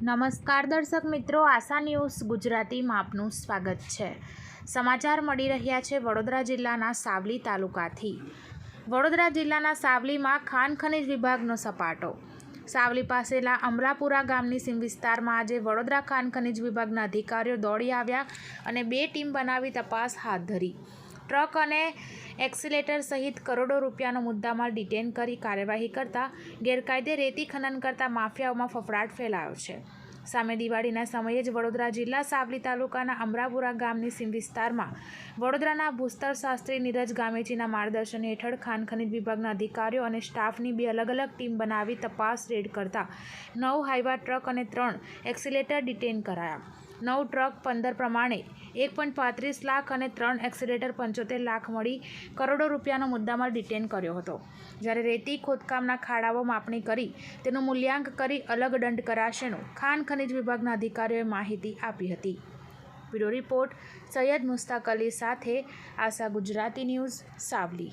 નમસ્કાર દર્શક મિત્રો, આશા ન્યૂઝ ગુજરાતીમાં આપનું સ્વાગત છે. સમાચાર મળી રહ્યા છે વડોદરા જિલ્લાના સાવલી તાલુકાથી. વડોદરા જિલ્લાના સાવલીમાં ખાન ખનિજ વિભાગનો સપાટો. સાવલી પાસેના અમરાપુરા ગામની સીમ વિસ્તારમાં આજે વડોદરા ખાન ખનિજ વિભાગના અધિકારીઓ દોડી આવ્યા અને બે ટીમ બનાવી તપાસ હાથ ધરી. ટ્રક અને એક્સિલેટર સહિત કરોડો રૂપિયાનો મુદ્દામાલ ડિટેન કરી કાર્યવાહી કરતા ગેરકાયદે રેતી ખનન કરતા માફિયાઓમાં ફફડાટ ફેલાયો છે. સામે દિવાળીના સમયે જ વડોદરા જિલ્લા સાવલી તાલુકાના અમરાપુરા ગામની સીમ વિસ્તારમાં વડોદરાના ભૂસ્તર શાસ્ત્રી નીરજ ગામેજીના માર્ગદર્શન હેઠળ ખાન ખનીજ વિભાગના અધિકારીઓ અને સ્ટાફની બે અલગ અલગ ટીમ બનાવી તપાસ રેડ કરતા નવ હાઈવા ટ્રક અને ત્રણ એક્સિલેટર ડિટેન કરાયા. નવ ટ્રક પંદર પ્રમાણે એક પોઈન્ટ પાંત્રીસ લાખ અને ત્રણ એક્સિલેટર પંચોતેર લાખ મળી કરોડો રૂપિયાનો મુદ્દામાલ ડિટેન કર્યો હતો. જ્યારે રેતી ખોદકામના ખાડાઓ માપણી કરી તેનું મૂલ્યાંક કરી અલગ દંડ કરાશેનું ખાન ખનિજ વિભાગના અધિકારીઓએ માહિતી આપી હતી. બ્યુરો રિપોર્ટ સૈયદ મુસ્તાક અલી સાથે આશા ગુજરાતી ન્યૂઝ સાવલી.